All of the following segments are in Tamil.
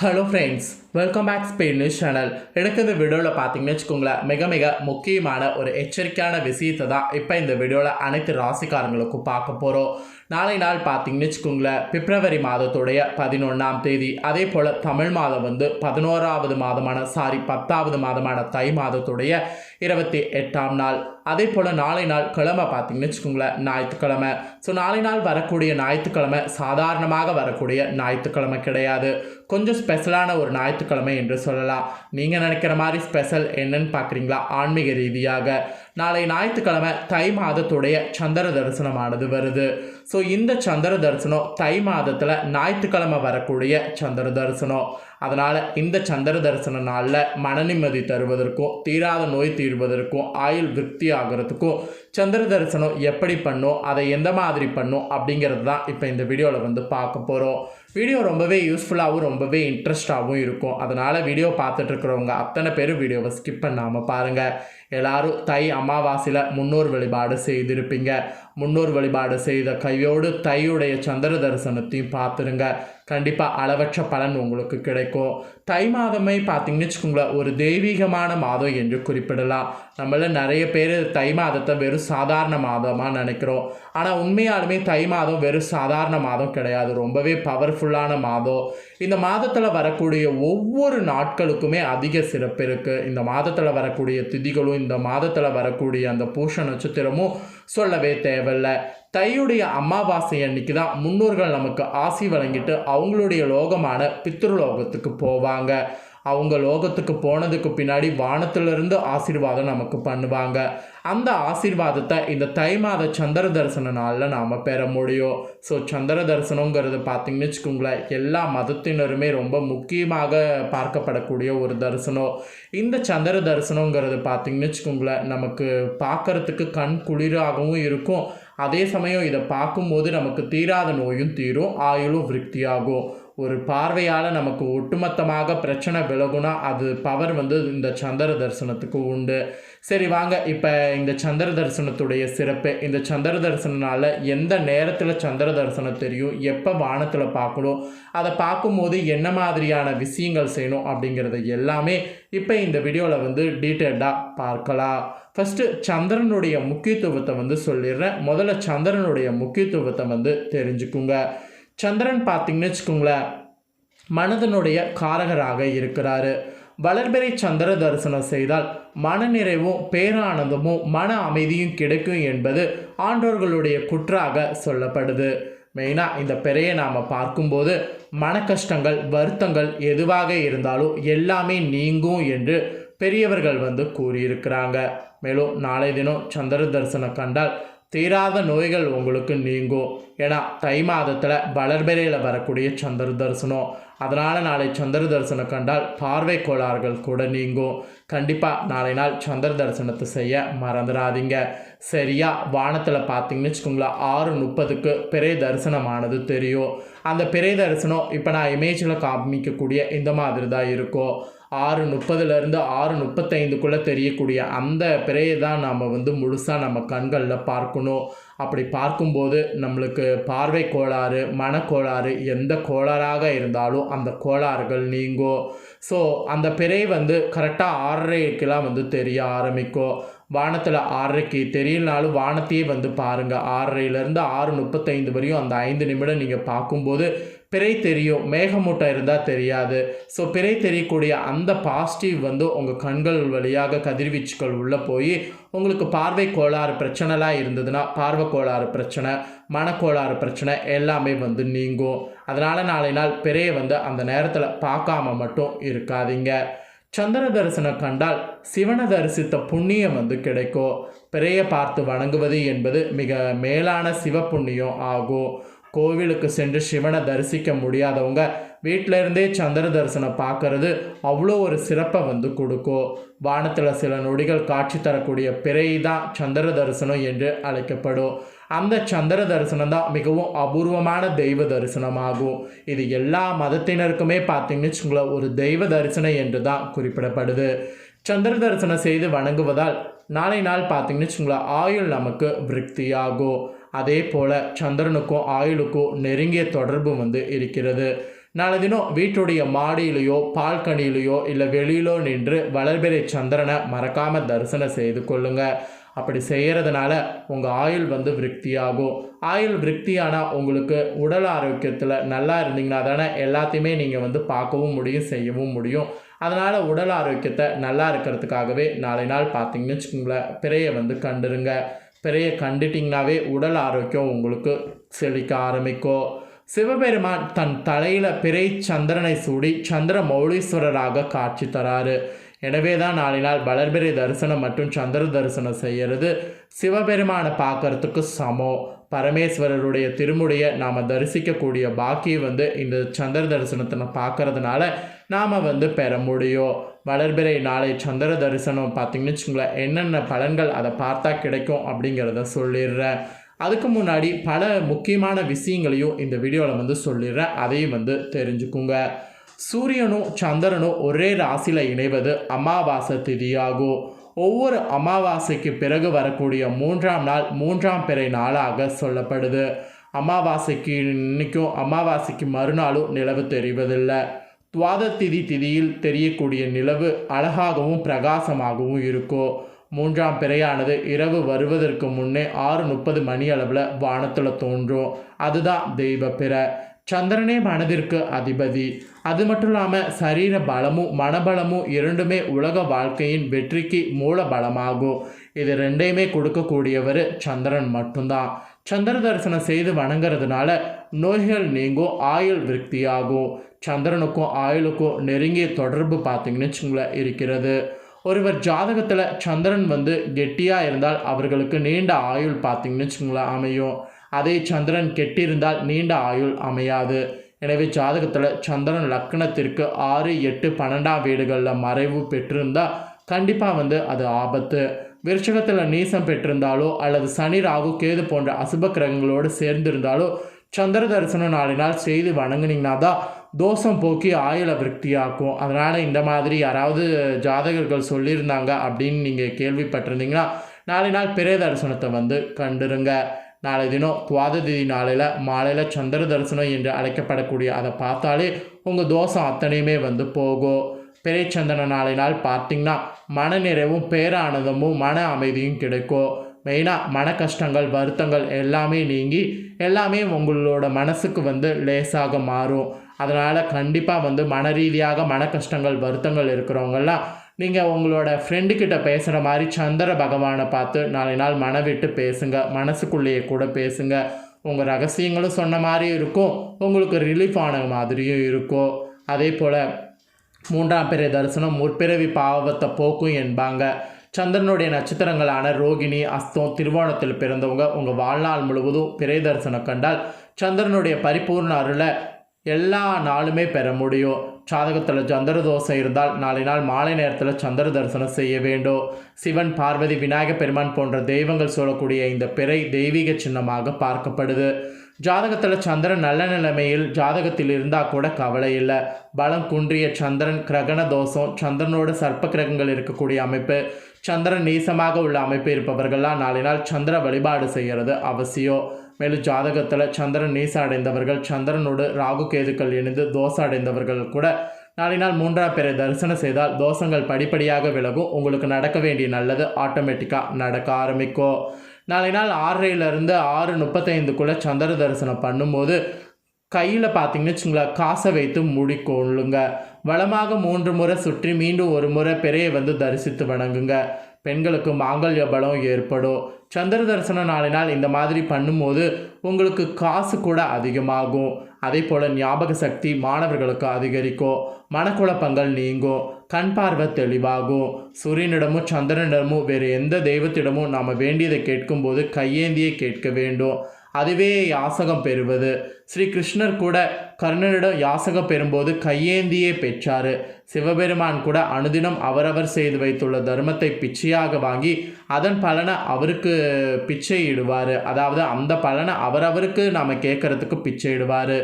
Hello friends welcome back Spain news channel எனக்கு இந்த வீடியோவில் பார்த்தீங்கன்னு வச்சுக்கோங்களேன் மிக மிக முக்கியமான ஒரு எச்சரிக்கையான விஷயத்தை தான் இப்போ இந்த வீடியோவில் அனைத்து ராசிக்காரங்களுக்கும் பார்க்க போகிறோம் நாளை நாள் பார்த்தீங்கன்னு வச்சுக்கோங்களேன் பிப்ரவரி மாதத்துடைய பதினொன்றாம் தேதி அதே போல் தமிழ் மாதம் வந்து பதினோராவது மாதமான சாரி பத்தாவது மாதமான தை மாதத்துடைய இருபத்தி எட்டாம் நாள். அதே போல் நாளை நாள் கிழமை பார்த்தீங்கன்னு வச்சுக்கோங்களேன் ஞாயிற்றுக்கிழமை. ஸோ நாளை நாள் வரக்கூடிய ஞாயிற்றுக்கிழமை சாதாரணமாக வரக்கூடிய ஞாயிற்றுக்கிழமை கிடையாது. கொஞ்சம் ஸ்பெஷலான ஒரு ஞாயிற்றுக்கிழமை என்று சொல்லலாம். நீங்கள் நினைக்கிற மாதிரி ஸ்பெஷல் என்னன்னு பார்க்குறீங்களா? ஆன்மீக ரீதியாக. நாளை ஞாயிற்றுக்கிழமை தை மாதத்துடைய சந்திர தரிசனமானது வருது. ஸோ இந்த சந்திர தரிசனம் தை மாதத்தில் ஞாயிற்றுக்கிழமை வரக்கூடிய சந்திர தரிசனம். அதனால் இந்த சந்திர தரிசன நாளில் மன நிம்மதி தருவதற்கும் தீராத நோய் தீர்வதற்கும் ஆயுள் விருத்தி ஆகிறதுக்கும் சந்திர தரிசனம் எப்படி பண்ணும் அதை எந்த மாதிரி பண்ணும் அப்படிங்கிறது தான் இப்போ இந்த வீடியோவில் வந்து பார்க்க போகிறோம் வீடியோ ரொம்பவே யூஸ்ஃபுல்லாகவும் ரொம்பவே இன்ட்ரெஸ்டாகவும் இருக்கும். அதனால் வீடியோ பார்த்துட்ருக்குறவங்க அத்தனை பேரும் வீடியோவை ஸ்கிப் பண்ணாமல் பாருங்கள் எல்லாரும் தை அமாவாசையில் முன்னோர் வழிபாடு செய்திருப்பீங்க. முன்னோர் வழிபாடு செய்த கையோடு தையுடைய சந்திர தரிசனத்தையும் பார்த்துருங்க. கண்டிப்பாக அளவற்ற பலன் உங்களுக்கு கிடைக்கும். தை மாதமே பார்த்தீங்கன்னு வச்சுக்கோங்களேன் ஒரு தெய்வீகமான மாதம் என்று குறிப்பிடலாம். நம்மள நிறைய பேர் தை மாதத்தை வெறும் சாதாரண மாதமாக நினைக்கிறோம். ஆனால் உண்மையாலுமே தை மாதம் வெறும் சாதாரண மாதம் கிடையாது. ரொம்பவே பவர்ஃபுல்லான மாதம். இந்த மாதத்தில் வரக்கூடிய ஒவ்வொரு நாட்களுக்குமே அதிக சிறப்பு இருக்குது இந்த மாதத்தில் வரக்கூடிய திதிகளும் இந்த மாதத்தில் வரக்கூடிய அந்த பூஷ நட்சத்திரமும் சொல்லவே தேவையில்லை. தையுடைய அமாவாசை அன்னைக்கு தான் முன்னோர்கள் நமக்கு ஆசி வழங்கிட்டு அவங்களுடைய லோகமான பித்ருலோகத்துக்கு போவாங்க. அவங்க லோகத்துக்கு போனதுக்கு பின்னாடி வானத்திலிருந்து ஆசீர்வாதம் நமக்கு பண்ணுவாங்க. அந்த ஆசீர்வாதத்தை இந்த தை மாத சந்திர தரிசன நாளில் நாம் பெற முடியும். ஸோ சந்திர தரிசனங்கிறது பார்த்திங்கன்னு வச்சுக்கோங்களேன் எல்லா மதத்தினருமே ரொம்ப முக்கியமாக பார்க்கப்படக்கூடிய ஒரு தரிசனம். இந்த சந்திர தரிசனங்கிறது பார்த்திங்கன்னு வச்சுக்கோங்களேன் நமக்கு பார்க்கறதுக்கு கண் குளிராகவும் இருக்கும். அதே சமயம் இதை பார்க்கும்போது நமக்கு தீராத நோயும் தீரும் ஆயுளும் விருத்தியாகும். ஒரு பார்வையால் நமக்கு ஒட்டுமொத்தமாக பிரச்சனை விலகுனா அது பவர் வந்து இந்த சந்திர தரிசனத்துக்கு உண்டு. சரி வாங்க. இப்போ இந்த சந்திர தரிசனத்துடைய சிறப்பு. இந்த சந்திர தரிசனனால எந்த நேரத்தில் சந்திர தரிசனம் தெரியும்? எப்போ வானத்தில் பார்க்கணும்? அதை பார்க்கும்போது என்ன மாதிரியான விஷயங்கள் செய்யணும் அப்படிங்கிறத எல்லாமே இப்போ இந்த வீடியோவில் வந்து டீட்டெயில்டாக பார்க்கலாம். ஃபஸ்ட்டு சந்திரனுடைய முக்கியத்துவத்தை வந்து சொல்லிடுறேன். முதல்ல சந்திரனுடைய முக்கியத்துவத்தை வந்து தெரிஞ்சுக்குங்க. சந்திரன் பார்த்தீங்கன்னு வச்சுக்கோங்களேன் மனதனுடைய காரகராக இருக்கிறாரு. வளர்பிறை சந்திர தரிசனம் செய்தால் மனநிறைவும் பேரானந்தமும் மன அமைதியும் கிடைக்கும் என்பது ஆண்டோர்களுடைய குற்றாக சொல்லப்படுது. மெயினாக இந்த பெறையை நாம் பார்க்கும்போது மன கஷ்டங்கள் வருத்தங்கள் எதுவாக இருந்தாலும் எல்லாமே நீங்கும் என்று பெரியவர்கள் வந்து கூறியிருக்கிறாங்க. மேலும் நாளை தினம் சந்திர தரிசனம் கண்டால் தீராத நோய்கள் உங்களுக்கு நீங்கும். ஏன்னா தை மாதத்தில் வளர்பிறையில் வரக்கூடிய சந்திர தரிசனம் அதனால் நாளை சந்திர தரிசனம் கண்டால் பார்வை கோளாறுகள் கூட நீங்கும். கண்டிப்பாக நாளை நாள் சந்திர தரிசனத்தை செய்ய மறந்துடாதீங்க. சரியா? வானத்தில் பார்த்தீங்கன்னு வச்சுக்கோங்களேன் ஆறு முப்பதுக்கு பிறை தரிசனமானது தெரியும். அந்த பிறை தரிசனம் இப்போ நான் இமேஜில் காமிக்கக்கூடிய இந்த மாதிரி தான் இருக்கும். ஆறு முப்பதுலேருந்து ஆறு முப்பத்தைந்துக்குள்ளே தெரியக்கூடிய அந்த பிறையை தான் நாம் வந்து முழுசாக நம்ம கண்களில் பார்க்கணும். அப்படி பார்க்கும்போது நம்மளுக்கு பார்வை கோளாறு மனக்கோளாறு எந்த கோளாறாக இருந்தாலும் அந்த கோளாறுகள் நீங்கும். ஸோ அந்த பிறை வந்து கரெக்டாக ஆறரைக்கெலாம் வந்து தெரிய ஆரம்பிக்கும். வானத்தில் ஆறரைக்கு தெரியலனாலும் வானத்தையே வந்து பாருங்கள் ஆறரைலேருந்து ஆறு முப்பத்தைந்து வரையும் அந்த ஐந்து நிமிடம் நீங்கள் பார்க்கும்போது பிறை தெரியும் மேகமூட்டம் இருந்தால் தெரியாது. ஸோ பிறை தெரியக்கூடிய அந்த பாசிட்டிவ் வந்து உங்கள் கண்கள் வழியாக கதிர்வீச்சுகள் உள்ளே போய் உங்களுக்கு பார்வை கோளாறு பிரச்சனைலாம் இருந்ததுன்னா பார்வை கோளாறு பிரச்சனை மனக்கோளாறு பிரச்சனை எல்லாமே வந்து நீங்கும். அதனால் நாளை நாள் பிறையை வந்து அந்த நேரத்தில் பார்க்காம மட்டும் இருக்காதீங்க. சந்திர தரிசனம் கண்டால் சிவனை தரிசித்த புண்ணியம் வந்து கிடைக்கும். பிறையை பார்த்து வணங்குவது என்பது மிக மேலான சிவ புண்ணியம் ஆகும். கோவிலுக்கு சென்று சிவனை தரிசிக்க முடியாதவங்க வீட்டில இருந்தே சந்திர தரிசனம் பார்க்கறது அவ்வளோ ஒரு சிறப்பை வந்து கொடுக்கும் வானத்தில் சில நொடிகள் காட்சி தரக்கூடிய பிறை தான் சந்திர தரிசனம் என்று அழைக்கப்படும் அந்த சந்திர தரிசனம் தான் மிகவும் அபூர்வமான தெய்வ தரிசனமாகும். இது எல்லா மதத்தினருக்குமே பார்த்தீங்கன்னு வச்சுங்களேன் ஒரு தெய்வ தரிசனம் என்று தான் குறிப்பிடப்படுது. சந்திர தரிசனம் செய்து வணங்குவதால் நாளை நாள் பார்த்தீங்கன்னு வச்சுங்களேன் ஆயுள் நமக்கு விருத்தியாகும். அதே போல் சந்திரனுக்கும் ஆயுளுக்கும் நெருங்கிய தொடர்பு வந்து இருக்கிறது. நாளை தினம் வீட்டுடைய மாடியிலையோ பால்கனியிலையோ இல்லை வெளியிலோ நின்று வளர்பிறை சந்திரனை மறக்காமல் தரிசனம் செய்து கொள்ளுங்க. அப்படி செய்கிறதுனால உங்கள் ஆயுள் வந்து விருத்தியாகும். ஆயுள் விருத்தியானால் உங்களுக்கு உடல் ஆரோக்கியத்தில் நல்லா இருந்தீங்கன்னா தானே எல்லாத்தையுமே நீங்கள் வந்து பார்க்கவும் முடியும் செய்யவும் முடியும். அதனால் உடல் ஆரோக்கியத்தை நல்லா இருக்கிறதுக்காகவே நாளை நாள் பார்த்தீங்கன்னு வச்சுக்கோங்களேன் பிறையை வந்து கண்டுருங்க. பிறைய கண்டுட்டிங்கனாவே உடல் ஆரோக்கியம் உங்களுக்கு செழிக்க ஆரம்பிக்கும். சிவபெருமான் தன் தலையில் பிறை சந்திரனை சூடி சந்திர மௌலீஸ்வரராக காட்சி தராரு. எனவே தான் நாளை நாள் வளர்பிறை தரிசனம் மற்றும் சந்திர தரிசனம் செய்கிறது சிவபெருமானை பார்க்கறதுக்கு சமம். பரமேஸ்வரருடைய திருமுடியை நாம் தரிசிக்கக்கூடிய பாக்கியம் வந்து இந்த சந்திர தரிசனத்தை பார்க்கறதுனால நாம் வந்து பெற முடியும். வளர்பிறை நாளை சந்திர தரிசனம் பார்த்திங்கன்னு வச்சுங்களேன் என்னென்ன பலன்கள் அதை பார்த்தா கிடைக்கும் அப்படிங்கிறத சொல்லிடுறேன். அதுக்கு முன்னாடி பல முக்கியமான விஷயங்களையும் இந்த வீடியோவில் வந்து சொல்லிடுறேன். அதையும் வந்து தெரிஞ்சுக்குங்க. சூரியனும் சந்திரனும் ஒரே ராசியில் இணைவது அமாவாசை திதியாகும். ஒவ்வொரு அமாவாசைக்கு பிறகு வரக்கூடிய மூன்றாம் நாள் மூன்றாம் பிறை நாளாக சொல்லப்படுது. அமாவாசைக்கு இன்னைக்கும் அமாவாசைக்கு மறுநாளும் நிலவு தெரிவதில்லை. துவாத திதி திதியில் தெரியக்கூடிய நிலவு அழகாகவும் பிரகாசமாகவும் இருக்கும். மூன்றாம் பிறையானது இரவு வருவதற்கு முன்னே ஆறு முப்பது மணி அளவில் வானத்தில் தோன்றும். அதுதான் தெய்வ பிற. சந்திரனே மனதிற்கு அதிபதி. அது மட்டும் இல்லாமல் சரீர பலமும் மனபலமும் இரண்டுமே உலக வாழ்க்கையின் வெற்றிக்கு மூல பலமாகும். இது ரெண்டையுமே கொடுக்கக்கூடியவர் சந்திரன் மட்டும்தான். சந்திர தரிசனம் செய்து வணங்குறதுனால நோய்கள் நீங்கும் ஆயுள் விருத்தியாகும். சந்திரனுக்கும் ஆயுளுக்கும் நெருங்கிய தொடர்பு பார்த்தீங்கன்னு வச்சுங்களேன் இருக்கிறது. ஒருவர் ஜாதகத்தில் சந்திரன் வந்து கெட்டியாக இருந்தால் அவர்களுக்கு நீண்ட ஆயுள் பார்த்தீங்கன்னு வச்சுங்களேன் அமையும். அதே சந்திரன் கெட்டிருந்தால் நீண்ட ஆயுள் அமையாது. எனவே ஜாதகத்தில் சந்திரன் லக்னத்திற்கு ஆறு எட்டு பன்னெண்டாம் வீடுகளில் மறைவு பெற்றிருந்தால் கண்டிப்பாக வந்து அது ஆபத்து. விருச்சகத்தில் நீசம் பெற்றிருந்தாலோ அல்லது சனி ராகு கேது போன்ற அசுப கிரகங்களோடு சேர்ந்திருந்தாலோ சந்திர தரிசனம் நாளினால் செய்து வணங்குனீங்கன்னா தான் தோஷம் போக்கி ஆயுள விருத்தியாக்கும். அதனால் இந்த மாதிரி யாராவது ஜாதகர்கள் சொல்லியிருந்தாங்க அப்படின்னு நீங்கள் கேள்விப்பட்டிருந்தீங்கன்னா நாளை நாள் பிறை தரிசனத்தை வந்து கண்டுருங்க. நாளை தினம் துவாததி நாளையில் மாலையில் சந்திர தரிசனம் என்று அழைக்கப்படக்கூடிய அதை பார்த்தாலே உங்கள் தோஷம் அத்தனையுமே வந்து போகும் பிறைச்சந்தன நாளை நாள் பார்த்தீங்கன்னா மனநிறைவும் பேரானந்தமும் மன அமைதியும் கிடைக்கும் மெயினாக மன கஷ்டங்கள் வருத்தங்கள் எல்லாமே நீங்கி எல்லாமே உங்களோட மனசுக்கு வந்து லேசாக மாறும். அதனால் கண்டிப்பாக வந்து மன ரீதியாக மன கஷ்டங்கள் வருத்தங்கள் இருக்கிறவங்கெல்லாம் நீங்கள் உங்களோட ஃப்ரெண்டுக்கிட்ட பேசுகிற மாதிரி சந்திர பகவானை பார்த்து நாளை நாள் மன விட்டு பேசுங்க. மனசுக்குள்ளேயே கூட பேசுங்க. உங்கள் ரகசியங்களும் சொன்ன மாதிரி இருக்கும். உங்களுக்கு ரிலீஃப் ஆன மாதிரியும் இருக்கும். அதே போல் மூன்றாம் பிறை தரிசனம் முற்பிறவி பாவத்தை போக்கும் என்பாங்க. சந்திரனுடைய நட்சத்திரங்களான ரோகிணி அஸ்தம் திருவோணத்தில் பிறந்தவங்க உங்கள் வாழ்நாள் முழுவதும் பிறை தரிசனம் கண்டால் சந்திரனுடைய பரிபூர்ண அருளை எல்லா நாளுமே பெற முடியும். சாதகத்தில் சந்திர தோஷம் இருந்தால் நாளை நாள் மாலை நேரத்தில் சந்திர தரிசனம் செய்ய வேண்டும். சிவன் பார்வதி விநாயகப் பெருமான் போன்ற தெய்வங்கள் சொல்லக்கூடிய இந்த பிறை தெய்வீக சின்னமாக பார்க்கப்படுது. ஜாதகத்தில் சந்திரன் நல்ல நிலைமையில் ஜாதகத்தில் இருந்தால் கூட கவலை இல்லை. பலம் குன்றிய சந்திரன் கிரகண தோஷம் சந்திரனோட சர்ப்ப கிரகங்கள் இருக்கக்கூடிய அமைப்பு சந்திரன் நீசமாக உள்ள அமைப்பு இருப்பவர்கள்லாம் நாளை நாள் சந்திர வழிபாடு செய்கிறது அவசியம். மேலும் ஜாதகத்தில் சந்திரன் நீச அடைந்தவர்கள் சந்திரனோடு ராகு கேதுக்கள் இணைந்து தோசை அடைந்தவர்கள் கூட நாளை நாள் மூன்றாம் பேரை தரிசனம் செய்தால் தோஷங்கள் படிப்படியாக விலகும். உங்களுக்கு நடக்க வேண்டிய நல்லது ஆட்டோமேட்டிக்காக நடக்க ஆரம்பிக்கும். நாளை நாள் ஆறரையிலேருந்து ஆறு முப்பத்தைந்துக்குள்ளே சந்திர தரிசனம் பண்ணும்போது கையில் பார்த்தீங்கன்னு வச்சுங்களேன் காசை வைத்து முடிக்கொள்ளுங்க வளமாக மூன்று முறை சுற்றி மீண்டும் ஒரு முறை பெரிய வந்து தரிசித்து வணங்குங்க. பெண்களுக்கு மாங்கல்ய பலம் ஏற்படும். சந்திர தரிசனம் நாளினால் இந்த மாதிரி பண்ணும்போது உங்களுக்கு காசு கூட அதிகமாகும். அதே போல் ஞாபக சக்தி மாணவர்களுக்கு அதிகரிக்கும். மனக்குழப்பங்கள் நீங்கும். கண் பார்வை தெளிவாகும். சூரியனிடமும் சந்திரனிடமும் வேறு எந்த தெய்வத்திடமும் நாம் வேண்டியதை கேட்கும்போது கையேந்தியே கேட்க வேண்டும். அதுவே யாசகம் பெறுவது. ஸ்ரீ கிருஷ்ணர் கூட கர்ணனிடம் யாசகம் பெறும்போது கையேந்தியே பெற்றார். சிவபெருமான் கூட அனுதினம் அவரவர் செய்து வைத்துள்ள தர்மத்தை பிச்சையாக வாங்கி அதன் பலனை அவருக்கு பிச்சை இடுவார் அதாவது அந்த பலனை அவரவருக்கு நாம் கேட்கறதுக்கு பிச்சை இடுவார்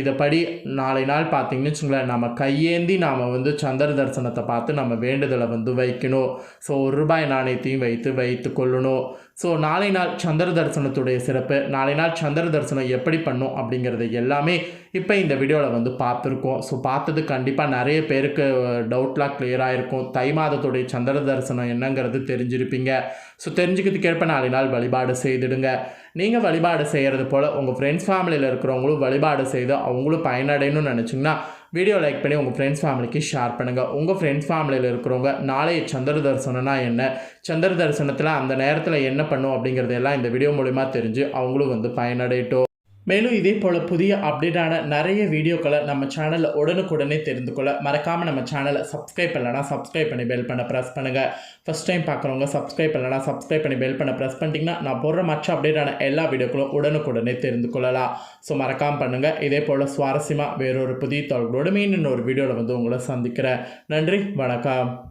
இதைப்படி நாளை நாள் பார்த்தீங்கன்னு வச்சுங்களேன் நம்ம கையேந்தி நாம் வந்து சந்திர தரிசனத்தை பார்த்து நம்ம வேண்டுதலை வந்து வைக்கணும். ஸோ ஒரு ரூபாய் நாணயத்தையும் வைத்து வைத்து கொள்ளணும். ஸோ நாளை நாள் சந்திர தரிசனத்துடைய சிறப்பு நாளை நாள் சந்திர தரிசனம் எப்படி பண்ணும் அப்படிங்கிறது எல்லாமே இப்போ இந்த வீடியோவில் வந்து பார்த்துருக்கோம். ஸோ பார்த்தது கண்டிப்பாக நிறைய பேருக்கு டவுட்லாம் கிளியராக இருக்கும் தை மாதத்துடைய சந்திர தரிசனம் என்னங்கிறது தெரிஞ்சிருப்பீங்க. ஸோ தெரிஞ்சுக்கிறதுக்கேற்ப நாளை நாள் வழிபாடு செய்திடுங்க. நீங்கள் வழிபாடு செய்கிறது போல் உங்கள் ஃப்ரெண்ட்ஸ் ஃபேமிலியில் இருக்கிறவங்களும் வழிபாடு செய்து அவங்களும் பயனடையணும்னு நினச்சிங்கன்னா வீடியோ லைக் பண்ணி உங்கள் ஃப்ரெண்ட்ஸ் ஃபேமிலிக்கு ஷேர் பண்ணுங்கள் உங்கள் ஃப்ரெண்ட்ஸ் ஃபேமிலியில் இருக்கிறவங்க நாளைய சந்திர தரிசனம்னா என்ன? சந்திர தரிசனத்தில் அந்த நேரத்தில் என்ன பண்ணும் அப்படிங்கிறதெல்லாம் இந்த வீடியோ மூலிமா தெரிஞ்சு அவங்களும் வந்து பயனடையட்டும். மேலும் இதே போல் புதிய அப்டேட்டான நிறைய வீடியோக்களை நம்ம சேனலில் உடனுக்குடனே தெரிந்து கொள்ள மறக்காமல் நம்ம சேனலை சப்ஸ்கிரைப் பண்ணலன்னா சப்ஸ்கிரைப் பண்ணி பெல் பண்ண ப்ரெஸ் பண்ணுங்கள் ஃபஸ்ட் டைம் பார்க்குறவங்க சப்ஸ்கிரைப் பண்ணலனா சப்ஸ்கிரைப் பண்ணி பெல் பண்ண ப்ரெஸ் பண்ணிட்டீங்கன்னா நான் போடுற மற்ற அப்டேட்டான எல்லா வீடியோக்களும் உடனுக்குடனே தெரிந்து கொள்ளலாம் ஸோ மறக்காமல் பண்ணுங்கள் இதே போல் சுவாரஸ்யமாக வேறொரு புதிய தகவலோடு மீண்டும் ஒரு வீடியோவில் வந்து உங்களை சந்திக்கிறேன். நன்றி. வணக்கம்.